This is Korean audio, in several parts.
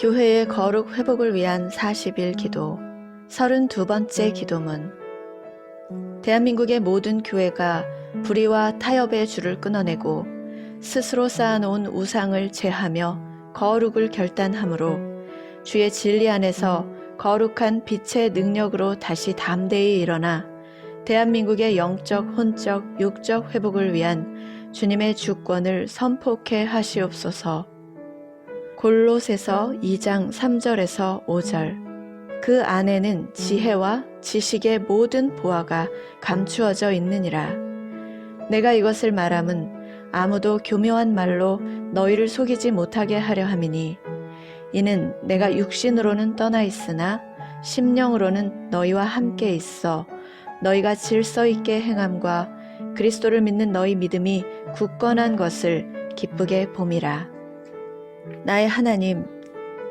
교회의 거룩 회복을 위한 40일 기도 32번째 기도문 대한민국의 모든 교회가 불의와 타협의 줄을 끊어내고 스스로 쌓아놓은 우상을 제하며 거룩을 결단함으로 주의 진리 안에서 거룩한 빛의 능력으로 다시 담대히 일어나 대한민국의 영적, 혼적, 육적 회복을 위한 주님의 주권을 선포케 하시옵소서. 골롯에서 2장 3절에서 5절. 그 안에는 지혜와 지식의 모든 보화가 감추어져 있느니라. 내가 이것을 말함은 아무도 교묘한 말로 너희를 속이지 못하게 하려 함이니 이는 내가 육신으로는 떠나 있으나 심령으로는 너희와 함께 있어 너희가 질서 있게 행함과 그리스도를 믿는 너희 믿음이 굳건한 것을 기쁘게 봄이라. 나의 하나님,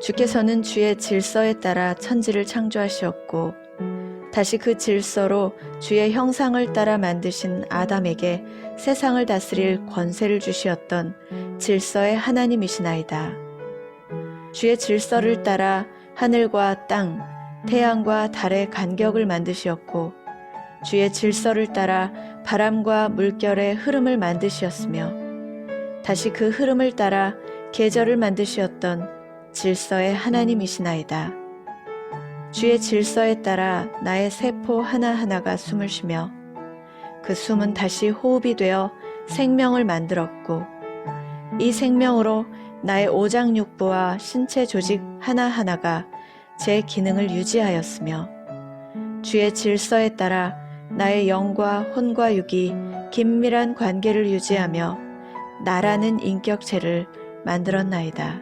주께서는 주의 질서에 따라 천지를 창조하시었고, 다시 그 질서로 주의 형상을 따라 만드신 아담에게 세상을 다스릴 권세를 주시었던 질서의 하나님이시나이다. 주의 질서를 따라 하늘과 땅, 태양과 달의 간격을 만드시었고, 주의 질서를 따라 바람과 물결의 흐름을 만드시었으며, 다시 그 흐름을 따라 계절을 만드시었던 질서의 하나님이시나이다. 주의 질서에 따라 나의 세포 하나하나가 숨을 쉬며 그 숨은 다시 호흡이 되어 생명을 만들었고 이 생명으로 나의 오장육부와 신체 조직 하나하나가 제 기능을 유지하였으며 주의 질서에 따라 나의 영과 혼과 육이 긴밀한 관계를 유지하며 나라는 인격체를 만들었나이다.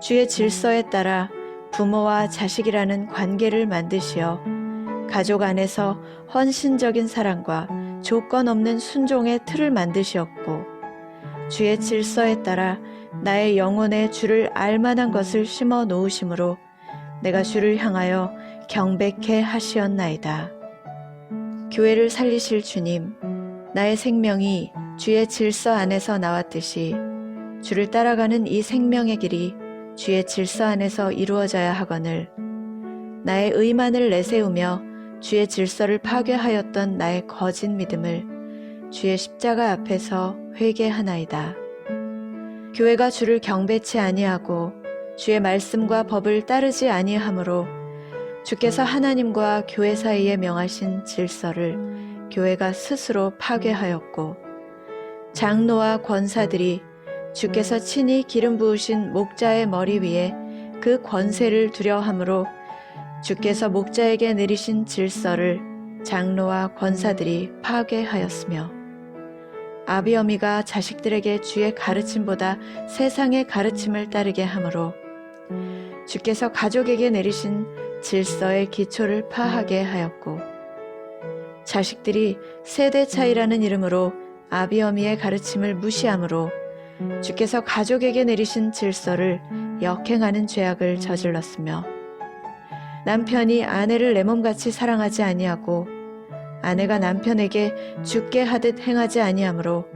주의 질서에 따라 부모와 자식이라는 관계를 만드시어 가족 안에서 헌신적인 사랑과 조건 없는 순종의 틀을 만드시었고 주의 질서에 따라 나의 영혼에 주를 알만한 것을 심어 놓으심으로 내가 주를 향하여 경백해 하시었나이다. 교회를 살리실 주님, 나의 생명이 주의 질서 안에서 나왔듯이 주를 따라가는 이 생명의 길이 주의 질서 안에서 이루어져야 하거늘 나의 의만을 내세우며 주의 질서를 파괴하였던 나의 거짓 믿음을 주의 십자가 앞에서 회개하나이다. 교회가 주를 경배치 아니하고 주의 말씀과 법을 따르지 아니하므로 주께서 하나님과 교회 사이에 명하신 질서를 교회가 스스로 파괴하였고 장로와 권사들이 주께서 친히 기름 부으신 목자의 머리 위에 그 권세를 두려함으로 주께서 목자에게 내리신 질서를 장로와 권사들이 파괴하였으며 아비어미가 자식들에게 주의 가르침보다 세상의 가르침을 따르게 하므로 주께서 가족에게 내리신 질서의 기초를 파하게 하였고 자식들이 세대 차이라는 이름으로 아비어미의 가르침을 무시하므로 주께서 가족에게 내리신 질서를 역행하는 죄악을 저질렀으며 남편이 아내를 내 몸같이 사랑하지 아니하고 아내가 남편에게 죽게 하듯 행하지 아니하므로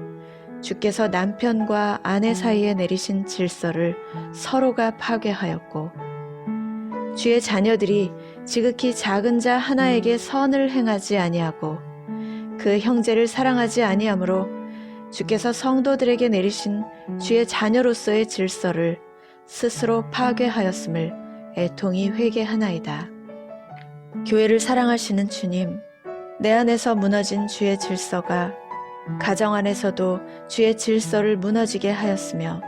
주께서 남편과 아내 사이에 내리신 질서를 서로가 파괴하였고 주의 자녀들이 지극히 작은 자 하나에게 선을 행하지 아니하고 그 형제를 사랑하지 아니하므로 주께서 성도들에게 내리신 주의 자녀로서의 질서를 스스로 파괴하였음을 애통이 회개하나이다. 교회를 사랑하시는 주님, 내 안에서 무너진 주의 질서가 가정 안에서도 주의 질서를 무너지게 하였으며,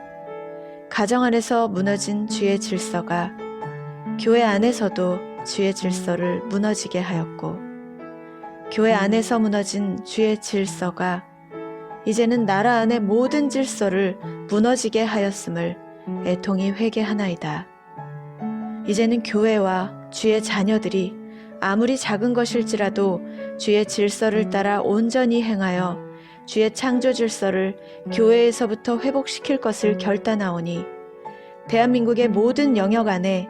가정 안에서 무너진 주의 질서가 교회 안에서도 주의 질서를 무너지게 하였고, 교회 안에서 무너진 주의 질서가 이제는 나라 안의 모든 질서를 무너지게 하였음을 애통이 회개하나이다. 이제는 교회와 주의 자녀들이 아무리 작은 것일지라도 주의 질서를 따라 온전히 행하여 주의 창조 질서를 교회에서부터 회복시킬 것을 결단하오니 대한민국의 모든 영역 안에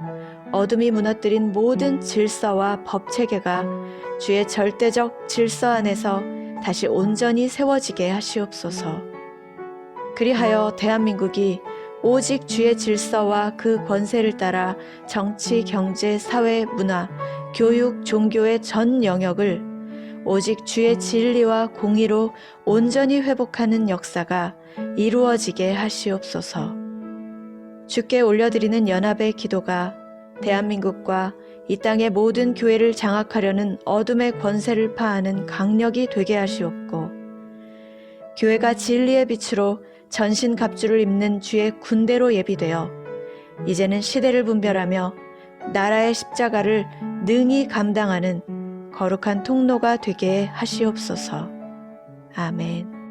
어둠이 무너뜨린 모든 질서와 법 체계가 주의 절대적 질서 안에서 다시 온전히 세워지게 하시옵소서. 그리하여 대한민국이 오직 주의 질서와 그 권세를 따라 정치, 경제, 사회, 문화, 교육, 종교의 전 영역을 오직 주의 진리와 공의로 온전히 회복하는 역사가 이루어지게 하시옵소서. 주께 올려드리는 연합의 기도가 대한민국과 이 땅의 모든 교회를 장악하려는 어둠의 권세를 파하는 강력이 되게 하시옵고, 교회가 진리의 빛으로 전신 갑주를 입는 주의 군대로 예비되어 이제는 시대를 분별하며 나라의 십자가를 능히 감당하는 거룩한 통로가 되게 하시옵소서. 아멘.